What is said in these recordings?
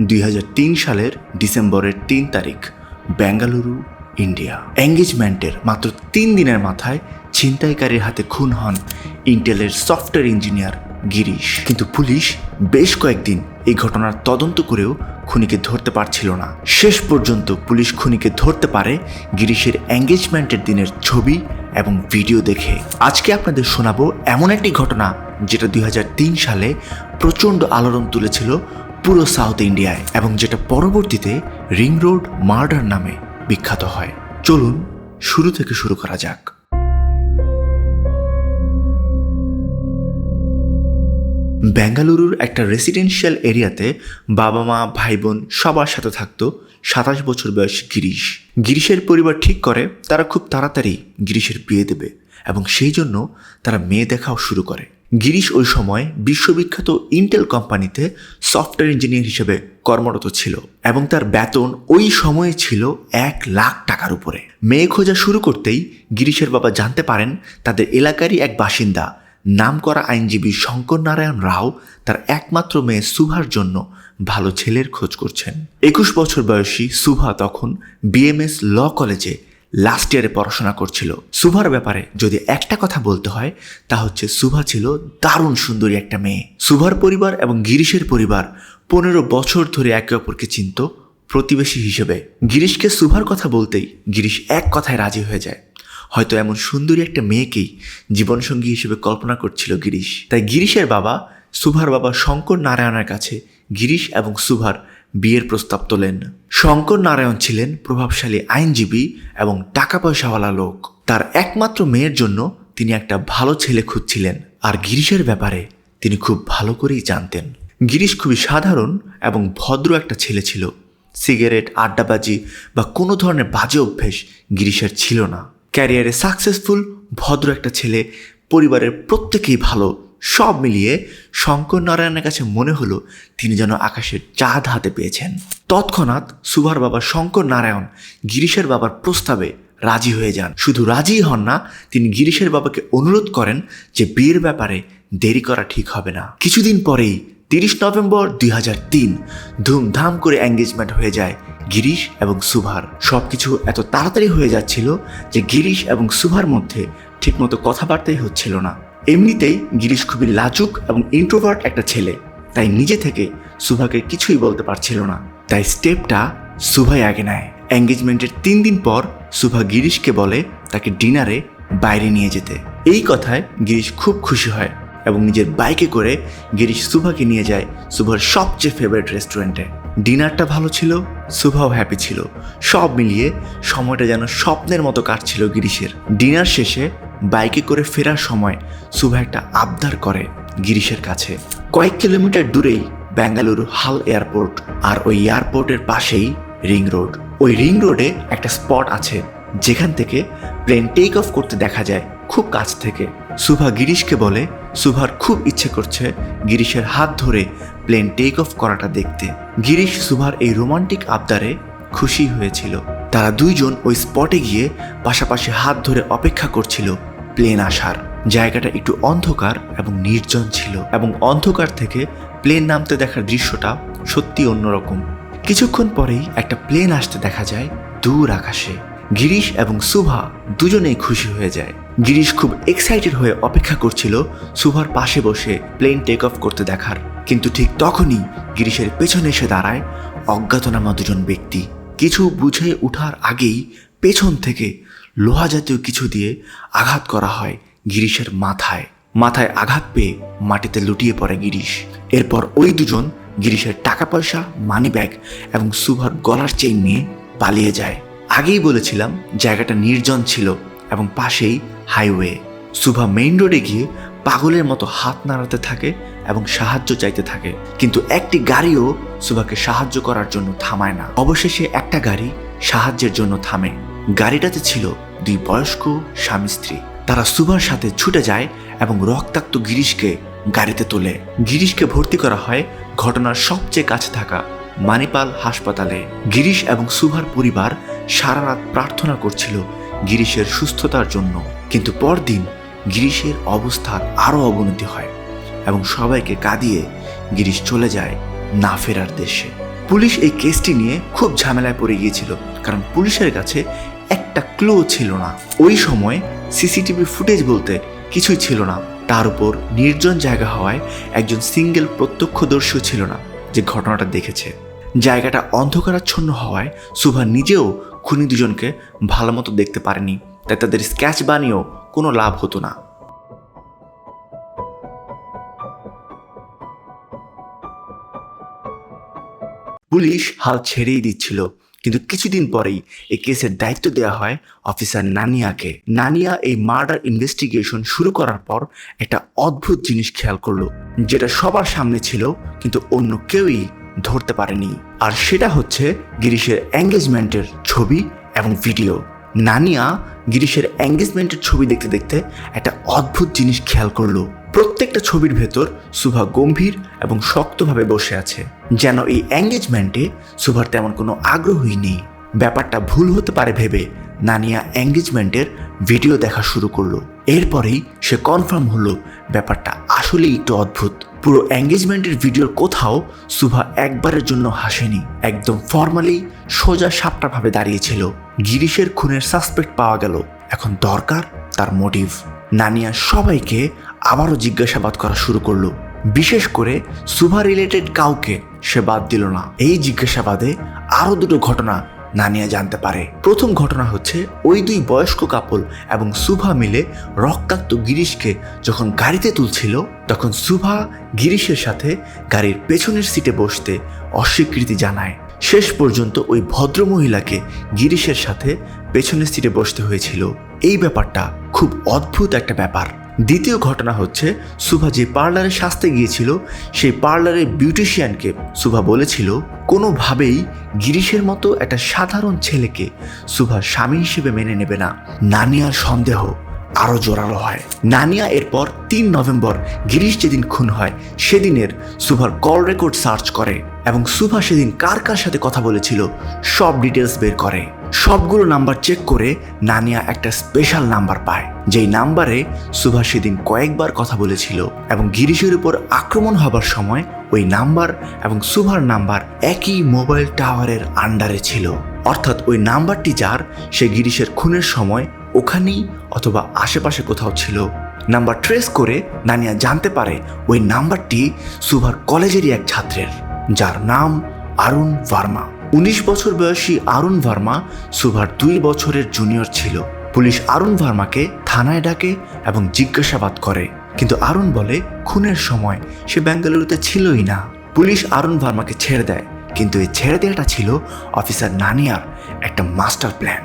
দুই হাজার তিন সালের ডিসেম্বরের তিন তারিখ, বেঙ্গালুরু, ইন্ডিয়া। এঙ্গেজমেন্টের মাত্র তিন দিনের মাথায় ছিনতাইকারীর হাতে খুন হন ইন্টেলের সফটওয়্যার ইঞ্জিনিয়ার গিরিশ। কিন্তু পুলিশ বেশ কয়েকদিন এই ঘটনার তদন্ত করেও খুনিকে ধরতে পারছিল না। শেষ পর্যন্ত পুলিশ খুনিকে ধরতে পারে গিরিশের এঙ্গেজমেন্টের দিনের ছবি এবং ভিডিও দেখে। আজকে আপনাদের শোনাবো এমন একটি ঘটনা যেটা দুই হাজার তিন সালে প্রচণ্ড আলোড়ন তুলেছিল পুরো সাউথ ইন্ডিয়ায় এবং যেটা পরবর্তীতে রিং রোড মার্ডার নামে বিখ্যাত হয়। চলুন শুরু থেকে শুরু করা যাক। বেঙ্গালুরুর একটা রেসিডেন্সিয়াল এরিয়াতে বাবা মা, ভাই বোন সবার সাথে থাকতো সাতাশ বছর বয়স গিরিশ। গিরিশের পরিবার ঠিক করে, তারা খুব তাড়াতাড়ি গিরিশের বিয়ে দেবে এবং সেই জন্য তারা মেয়ে দেখাও শুরু করে। গিরিশ ওই সময় বিশ্ববিখ্যাত ইন্টেল কোম্পানিতে সফটওয়্যার ইঞ্জিনিয়ার হিসেবে কর্মরত ছিল এবং তার বেতন ওই সময়ে ছিল এক লাখ টাকার উপরে। মেয়ে খোঁজা শুরু করতেই গিরিশের বাবা জানতে পারেন তাদের এলাকারই এক বাসিন্দা, নামকরা আইনজীবী শঙ্কর নারায়ণ রাও, তার একমাত্র মেয়ে সুভার জন্য ভালো ছেলের খোঁজ করছেন। একুশ বছর বয়সী সুভা তখন বিএমএস ল কলেজে লাস্ট ইয়ারে পড়াশোনা করছিল। সুভার ব্যাপারে যদি একটা কথা বলতে হয়, তা হচ্ছে সুভা ছিল দারুণ সুন্দরী একটা মেয়ে। সুভার পরিবার এবং গিরিশের পরিবার পনেরো বছর ধরে একে অপরকে চিনত প্রতিবেশী হিসেবে। গিরিশকে সুভার কথা বলতেই গিরিশ এক কথায় রাজি হয়ে যায়। হয়তো এমন সুন্দরী একটা মেয়েকেই জীবনসঙ্গী হিসেবে কল্পনা করছিল গিরিশ। তাই গিরিশের বাবা, সুভার বাবা শঙ্কর নারায়ণের কাছে গিরিশ এবং সুভার বিয়ের প্রস্তাব তোলেন। শঙ্কর নারায়ণ ছিলেন প্রভাবশালী আইনজীবী এবং টাকা পয়সাওয়ালা লোক। তার একমাত্র মেয়ের জন্য তিনি একটা ভালো ছেলে খুঁজছিলেন আর গিরিশের ব্যাপারে তিনি খুব ভালো করেই জানতেন। গিরিশ খুবই সাধারণ এবং ভদ্র একটা ছেলে ছিল। সিগারেট, আড্ডাবাজি বা কোনো ধরনের বাজে অভ্যেস গিরিশের ছিল না। ক্যারিয়ারে সাকসেসফুল, ভদ্র একটা ছেলে, পরিবারের প্রত্যেকেই ভালো সব মিলিয়ে শঙ্কর নারায়ণের কাছে মনে হলো তিনি যেন আকাশের চাঁদ হাতে পেয়েছেন। তৎক্ষণাৎ সুভার বাবা শঙ্কর নারায়ণ গিরিশের বাবার প্রস্তাবে রাজি হয়ে যান। শুধু রাজি হন না, তিনি গিরিশের বাবাকে অনুরোধ করেন যে বিয়ের ব্যাপারে দেরি করা ঠিক হবে না। কিছুদিন পরেই তিরিশ নভেম্বর দুই হাজার তিন ধুমধাম করে এঙ্গেজমেন্ট হয়ে যায় গিরিশ এবং সুভার। সবকিছু এত তাড়াতাড়ি হয়ে যাচ্ছিল যে গিরিশ এবং সুভার মধ্যে ঠিকমতো কথাবার্তাই হচ্ছিল না। এমনিতেই গিরিশ খুবই লাজুক এবং ইন্ট্রোভার্ট একটা ছেলে। তাই নিজে থেকে সুভাকে কিছুই বলতে পারছিল না। তাই স্টেপটা সুভাই আগে নেয়। এঙ্গেজমেন্টের তিন দিন পর সুভা গিরিশকে বলে তাকে ডিনারে বাইরে নিয়ে যেতে। এই কথায় গিরিশ খুব খুশি হয় এবং নিজের বাইকে করে গিরিশ সুভাকে নিয়ে যায় সুভার সবচেয়ে ফেভারিট রেস্টুরেন্টে ডিনারটা ভালো ছিল, সুভাও হ্যাপি ছিল। সব মিলিয়ে সময়টা যেন স্বপ্নের মতো কাটছিল গিরিশের। ডিনার শেষে বাইকে করে ফেরার সময় সুভা একটা আবদার করে গিরিশের কাছে। কয়েক কিলোমিটার দূরেই বেঙ্গালুরু হাল এয়ারপোর্ট আর ওই এয়ারপোর্টের পাশেই রিং রোড। ওই রিং রোডে একটা স্পট আছে, যেখান থেকে প্লেন টেক অফ করতে দেখা যায় খুব কাছ থেকে। সুভা গিরিশকে বলে, সুভার খুব ইচ্ছে করছে গিরিশের হাত ধরে প্লেন টেক অফ করাটা দেখতে। গিরিশ সুভার এই রোমান্টিক আবদারে খুশি হয়েছিল। তারা দুইজন ওই স্পটে গিয়ে পাশাপাশি হাত ধরে অপেক্ষা করছিল। প্লেন আসার। জায়গাটা একটু অন্ধকার এবং নির্জন ছিল এবং অন্ধকার থেকে প্লেন নামতে দেখার দৃশ্যটা সত্যি অন্যরকম। কিছুক্ষণ পরেই একটা প্লেন আসতে দেখা যায় দূর আকাশে। গিরিশ এবং সুভা দুজনেই খুশি হয়ে যায়। গিরিশ খুব এক্সাইটেড হয়ে অপেক্ষা করছিল সুভার পাশে বসে প্লেন টেক অফ করতে দেখার। কিন্তু ঠিক তখনই গিরিশের পেছনে এসে দাঁড়ায় অজ্ঞাতনামা দুজন ব্যক্তি। কিছু বুঝে ওঠার আগেই পেছন থেকে লোহা জাতীয় কিছু দিয়ে আঘাত করা হয় গিরিশের মাথায়। মাথায় আঘাত পেয়ে মাটিতে লুটিয়ে পড়ে গিরিশ। এরপর ওই দুজন গিরিশের টাকা পয়সা মানি ব্যাগ এবং সুভার গলার চেইন নিয়ে পালিয়ে যায়। আগেই বলেছিলাম জায়গাটা নির্জন ছিল এবং পাশেই হাইওয়ে। সুভা মেইন রোডে গিয়ে পাগলের মতো হাত নাড়াতে থাকে এবং সাহায্য চাইতে থাকে। কিন্তু একটি গাড়িও সুভাকে সাহায্য করার জন্য থামায় না। অবশেষে একটা গাড়ি সাহায্যের জন্য থামে। গাড়িটাতে ছিল দুই বয়স্ক স্বামী স্ত্রী। তারা সুভার সাথে ছুটে যায় এবং রক্তাক্ত গিরিশকে গাড়িতে তোলে। গিরিশকে ভর্তি করা হয় ঘটনার সবচেয়ে কাছে থাকা মানিপাল হাসপাতালে। গিরিশ এবং সুভার পরিবার সারা রাত প্রার্থনা করছিল গিরিশের সুস্থতার জন্য। কিন্তু পরদিন গিরিশের অবস্থার আরও অবনতি হয় এবং সবাইকে কাঁদিয়ে গিরিশ চলে যায় না ফেরার দেশে। পুলিশ এই কেসটি নিয়ে খুব ঝামেলায় পড়ে গিয়েছিল, কারণ পুলিশের কাছে একটা ক্লু ছিল না। ওই সময় সিসিটিভি ফুটেজ বলতে কিছুই ছিল না। তার উপর নির্জন জায়গা হওয়ায় একজন সিঙ্গেল প্রত্যক্ষদর্শীও ছিল না, যে ঘটনাটা দেখেছে। জায়গাটা অন্ধকারাচ্ছন্ন হওয়ায় সুভা নিজেও খুনি দুজনকে ভালো মতো দেখতে পারেনি, তাই তাদের স্কেচ বানিয়েও কোনো লাভ হতো না। পুলিশ হাল ছেড়েই দিচ্ছিল। কিন্তু কিছুদিন পরেই এই কেসের দায়িত্ব দেওয়া হয় অফিসার নানিয়াকে। নানিয়া এই মার্ডার ইনভেস্টিগেশন শুরু করার পর একটা অদ্ভুত জিনিস খেয়াল করল, যেটা সবার সামনে ছিল কিন্তু অন্য কেউই ধরতে পারেনি। আর সেটা হচ্ছে গিরিশের এঙ্গেজমেন্টের ছবি এবং ভিডিও। নানিয়া গিরিশের এঙ্গেজমেন্টের ছবি দেখতে দেখতে একটা অদ্ভুত জিনিস খেয়াল করল প্রত্যেকটা ছবির ভেতর সুভা গম্ভীর এবং শক্তভাবে বসে আছে। যেন এই এঙ্গেজমেন্টে সুভার তেমন কোনো আগ্রহই নেই। ব্যাপারটা ভুল হতে পারে ভেবে নানিয়া এঙ্গেজমেন্টের ভিডিও দেখা শুরু করল। এরপরেই সে কনফার্ম হলো ব্যাপারটা আসলেই একটু অদ্ভুত। পুরো এঙ্গেজমেন্টের ভিডিওর কোথাও সুভা একবারের জন্য হাসেনি। একদম ফর্মালি সোজা সাপটাভাবে দাঁড়িয়েছিল গিরিশের খুনের সাসপেক্ট পাওয়া গেল। এখন দরকার তার মোটিভ নানিয়া সবাইকে আবারও জিজ্ঞাসাবাদ করা শুরু করল। বিশেষ করে সুভা রিলেটেড কাউকে সে বাদ দিল না। এই জিজ্ঞাসাবাদে আরও দুটো ঘটনা নানিয়া জানতে পারে। প্রথম ঘটনা হচ্ছে ওই দুই বয়স্ক কাপল এবং সুভা মিলে রক্তাক্ত গিরিশকে যখন গাড়িতে তুলছিল, তখন সুভা গিরিশের সাথে গাড়ির পেছনের সিটে বসতে অস্বীকৃতি জানায়। শেষ পর্যন্ত ওই ভদ্র মহিলাকে গিরিশের সাথে পেছনের সিটে বসতে হয়েছিল। এই ব্যাপারটা খুব অদ্ভুত একটা ব্যাপার। দ্বিতীয় ঘটনা হচ্ছে, সুভা যে পার্লারে সাজতে গিয়েছিল, সেই পার্লারের বিউটিশিয়ানকে সুভা বলেছিল, কোনোভাবেই গিরিশের মতো একটা সাধারণ ছেলেকে সুভা স্বামী হিসেবে মেনে নেবে না। নানিয়ার সন্দেহ আরও জোরালো হয়। নানিয়া এরপর তিন নভেম্বর গিরিশ যেদিন খুন হয়, সেদিনের সুভার কল রেকর্ড সার্চ করে এবং সুভা সেদিন কার কার সাথে কথা বলেছিল সব ডিটেলস বের করে। সবগুলো নাম্বার চেক করে নানিয়া একটা স্পেশাল নাম্বার পায়, যেই নাম্বারে সুভা সেদিন কয়েকবার কথা বলেছিল এবং গিরিশের উপর আক্রমণ হবার সময় ওই নাম্বার এবং সুভার নাম্বার একই মোবাইল টাওয়ারের আন্ডারে ছিল। অর্থাৎ ওই নাম্বারটি যার, সে গিরিশের খুনের সময় ওখানেই অথবা আশেপাশে কোথাও ছিল। নাম্বার ট্রেস করে নানিয়া জানতে পারে ওই নাম্বারটি সুভার কলেজেরই এক ছাত্রের, যার নাম আরুণ ভার্মা। উনিশ বছর বয়সী আরুণ ভার্মা সুভার দুই বছরের জুনিয়র ছিল। পুলিশ আরুণ ভার্মাকে থানায় ডাকে এবং জিজ্ঞাসাবাদ করে। কিন্তু আরুণ বলে, খুনের সময় সে বেঙ্গালুরুতে ছিলই না। পুলিশ আরুণ ভার্মাকে ছেড়ে দেয়, কিন্তু এই ছেড়ে দেওয়াটা ছিল অফিসার নানিয়ার একটা মাস্টার প্ল্যান।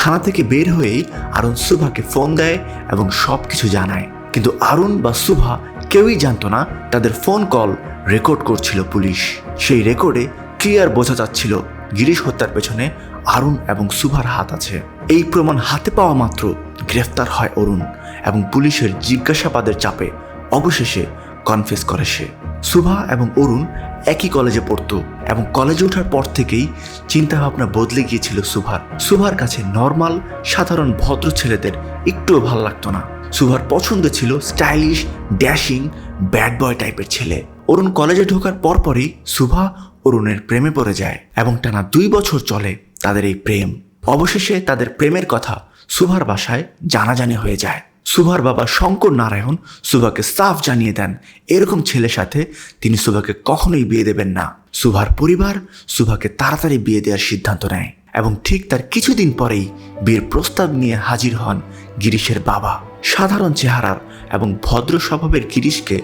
থানা থেকে বের হয়েই আরুণ সুভাকে ফোন দেয় এবং সব কিছু জানায়। কিন্তু আরুণ বা সুভা কেউই জানতো না তাদের ফোন কল রেকর্ড করছিল পুলিশ। সেই রেকর্ডে ক্লিয়ার বোঝা যাচ্ছিল গিরিশ হত্যার পেছনে আরুণ এবং সুভার হাত আছে। এই প্রমাণ হাতে পাওয়া মাত্র গ্রেফতার হয় অরুণ এবং পুলিশের জিজ্ঞাসাবাদের চাপে অবশেষে কনফেস করে সে। সুভা এবং অরুণ একই কলেজে পড়তো এবং কলেজে ওঠার পর থেকেই চিন্তাভাবনা বদলে গিয়েছিল সুভার। সুভার কাছে নর্মাল, সাধারণ, ভদ্র ছেলেদের একটুও ভালো লাগতো না। সুভার পছন্দ ছিল স্টাইলিশ, ড্যাশিং, ব্যাড বয় টাইপের ছেলে। অরুণ কলেজে ঢোকার পরপরই সুভা অরুণের প্রেমে পড়ে যায় এবং টানা দুই বছর চলে তাদের এই প্রেম। অবশেষে তাদের প্রেমের কথা সুভার বাসায় জানাজানি হয়ে যায়। সুভার বাবা শঙ্কর নারায়ণ সুভাকে সাফ জানিয়ে দেন, এরকম ছেলের সাথে তিনি সুভাকে কখনোই বিয়ে দেবেন না। সুভার পরিবার সুভাকে তাড়াতাড়ি বিয়ে দেওয়ার সিদ্ধান্ত নেয় এবং ঠিক তার কিছুদিন পরেই বিয়ের প্রস্তাব নিয়ে হাজির হন গিরিশের বাবা। সাধারণ চেহারার এবং ভদ্র স্বভাবের গিরিশকে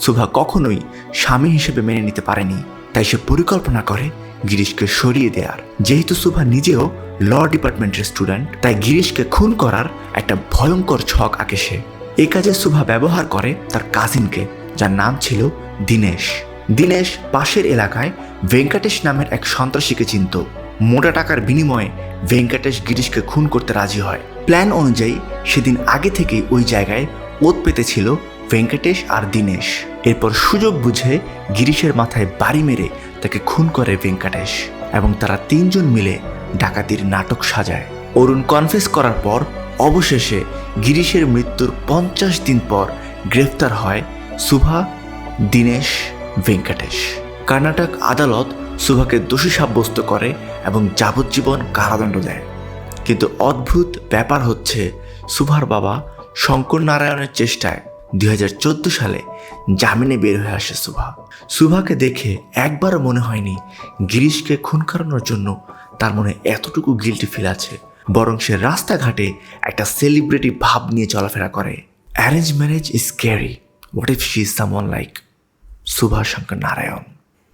সুভা কখনোই স্বামী হিসেবে মেনে নিতে পারেনি। তাই সে পরিকল্পনা করে গিরিশকে সরিয়ে দেওয়ার। যেহেতু সুভা নিজেও ল ডিপার্টমেন্টের স্টুডেন্ট তাই গিরিশকে খুন করার একটা ভয়ঙ্কর ছক আঁকে সে। এ কাজে সুভা ব্যবহার করে তার কাজিনকে যার নাম ছিল দীনেশ। দীনেশ পাশের এলাকায় ভেঙ্কটেশ নামের এক সন্ত্রাসীকে চিনত। মোটা টাকার বিনিময়ে ভেঙ্কটেশ গিরিশকে খুন করতে রাজি হয়। প্ল্যান অনুযায়ী সেদিন আগে থেকেই ওই জায়গায় ওত পেতেছিল ভেঙ্কটেশ আর দীনেশ। এরপর সুযোগ বুঝে গিরিশের মাথায় বাড়ি মেরে তাকে খুন করে ভেঙ্কটেশ। এবং তারা তিনজন মিলে ডাকাতির নাটক সাজায়। অরুণ কনফেস করার পর অবশেষে গিরিশের মৃত্যুর পঞ্চাশ দিন পর গ্রেফতার হয় সুভা, দীনেশ, ভেঙ্কটেশ। কর্ণাটক আদালত সুভাকে দোষী সাব্যস্ত করে এবং যাবজ্জীবন কারাদণ্ড দেয়। কিন্তু অদ্ভুত ব্যাপার হচ্ছে, সুভার বাবা শঙ্কর নারায়ণের চেষ্টায় দুই হাজার চোদ্দ সালে জামিনে বের হয়ে আসে সুভা। সুভাকে দেখে একবারও মনে হয়নি গিরিশকে খুন করানোর জন্য তার মনে এতটুকু গিলটি ফিল আছে, বরং সে রাস্তাঘাটে একটা সেলিব্রিটি ভাব নিয়ে চলাফেরা করে। Arrange marriage is carry what if she is someone like Subhash Shankar Narayan?